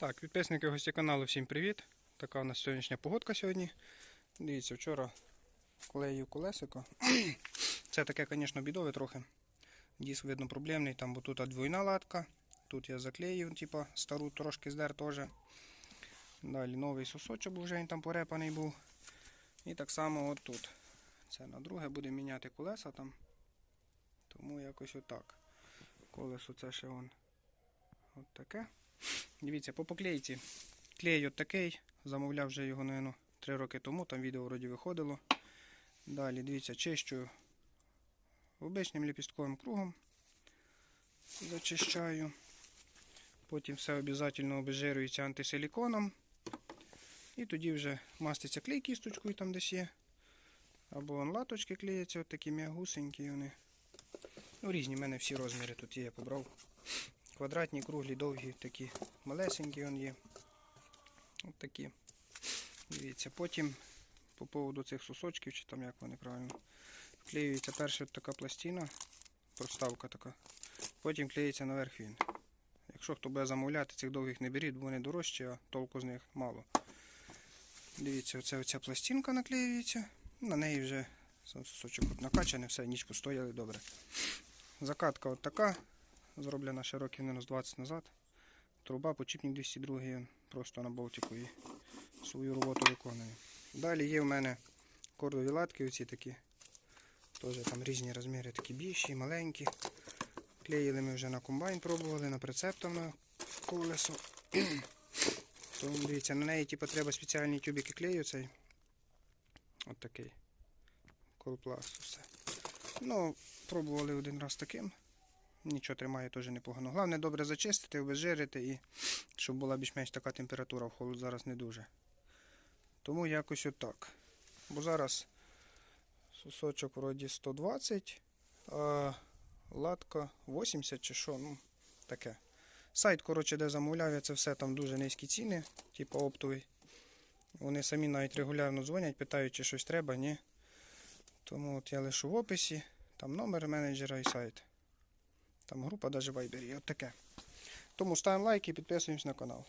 Так, підписники гості каналу, всім привіт. Така у нас сьогоднішня погодка сьогодні. Дивіться, вчора клеїв колесико. Це таке, звісно, бідове трохи. Дійсно, видно, проблемний, там бо тут двойна латка. Тут я заклеїв, типа стару трошки здер теж. Далі новий сосочок вже там порепаний був. І так само от тут. Це на друге буде міняти колеса там. Тому якось отак. Колесо це ще вон. От таке. Дивіться, по поклейці. Клей от такий. Замовляв вже його, напевно, 3 роки тому, там відео вроді виходило. Далі, дивіться, чищу обичним ліпістковим кругом. Зачищаю. Потім все обов'язково обезжирюється антисиліконом. І тоді вже маститься клей кісточкою там десь є. Або вон латочки клеяться, от такі м'ягусенькі вони. Ну, різні в мене всі розміри тут є, я побрав. Квадратні, круглі, довгі, такі малесенькі он є. От такі. Дивіться, потім по поводу цих сосочків, чи там як вони правильно. Вклеюється перша така пластина, проставка така. Потім клеїться наверх він. Якщо хто буде замовляти, цих довгих не беріть, бо вони дорожчі, а толку з них мало. Дивіться, оце оця пластинка наклеюється. На неї вже сам сосочок от накачаний, все, нічку стояли добре. Закатка от така, зроблена ще років мінус 20 назад. Труба, почіпник 202 просто на болтику і свою роботу виконує. Далі є в мене кордові латки, оці такі. Теж там різні розміри, такі більші, маленькі. Клеїли ми вже на комбайн, пробували, на прицеп на колесо. Тому дивіться, на неї типу, треба спеціальні тюбики клею цей. От такий. Колпласт, все. Ну, пробували один раз таким. Нічого тримає теж непогано. Головне добре зачистити, обезжирити і щоб була більш-менш така температура в холод зараз не дуже. Тому якось отак. Бо зараз сосочок вроді 120, а латка 80 чи що, ну таке. Сайт, коротше, де замовляв, це все там дуже низькі ціни, типу оптовий. Вони самі навіть регулярно дзвонять, питають, чи щось треба, ні. Тому от я лишу в описі, там номер менеджера і сайт. Там група навіть в є. От таке. Тому ставимо лайк і підписуємось на канал.